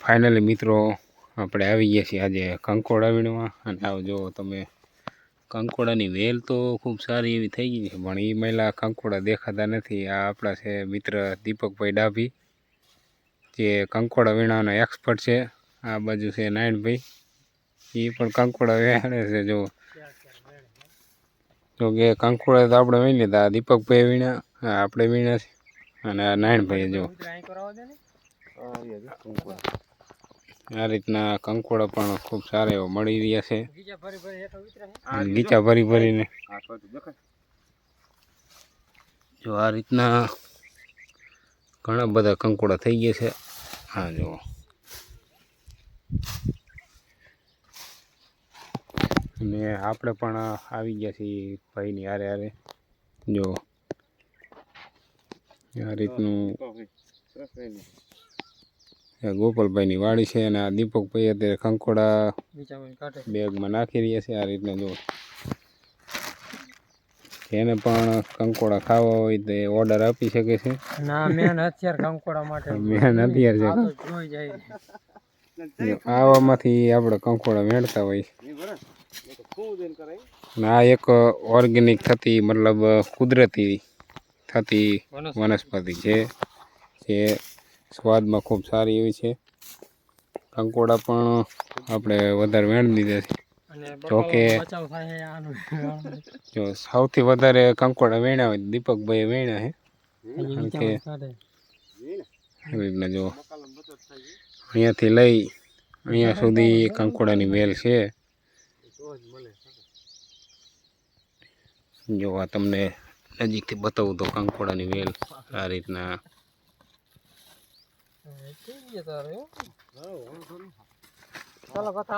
Finally મિત્રો, આપણે આવી ગયા છીએ આજે કંકોડા વીણવા. અને આવો જો તમે, કંકોડાની વેલ તો ખૂબ સારી એવી થઈ ગઈ છે, પણ એ મહિલા કંકોડા દેખાતા નથી. આ આપણા છે મિત્ર દીપકભાઈ ડાભી, જે કંકોડા વીણાનો એક્સપર્ટ છે. આ બાજુ છે નારાયણભાઈ એ પણ કંકોડા વેણે છે જો જો કે કંકોડા તો આપણે વીણી લીધા દીપકભાઈ વીણ્યા આપણે વીણ્યા છે. અને આ નારાયણભાઈ જો આ રીતના કંકોડા પણ ખૂબ સારા એવા મળી રહ્યા છે. અને ગીચા ભરી ભરીને. જો આ રીતના ઘણા બધા કંકોડા થઈ ગયા છે. હા જો અને આપણે પણ આવી ગયા છીએ ભાઈની હારે હારે. જો આ રીતનું ગોપાલભાઈની વાડી છે અને આ દીપકભાઈ અત્યારે કંકોડા બેગમાં નાખી રહ્યા છે આ રીતના જો. એને પણ કંકોડા ખાવા હોય તો ઓર્ડર આપી શકે છે. ના મેન અત્યારે કંકોડા માટે મેન જાય જો આવામાંથી આપણે કંકોડા મેળતા હોય ના આ એક ઓર્ગેનિક થતી મતલબ કુદરતી થતી વનસ્પતિ છે જે સ્વાદમાં ખૂબ સારી એવી છે. કંકોડા પણ આપણે વધારે વેણ દીધા છે. જોકે જો સૌથી વધારે કંકોડા વેણ્યા હોય દીપકભાઈ વેણ્યા છે. કારણ કે- એવી રીતના જો અહીંયાથી લઈ અહીંયા સુધી કંકોડાની વેલ છે. જો આ તમને નજીકથી બતાવું તો કંકોડાની વેલ આ રીતના. ચાલો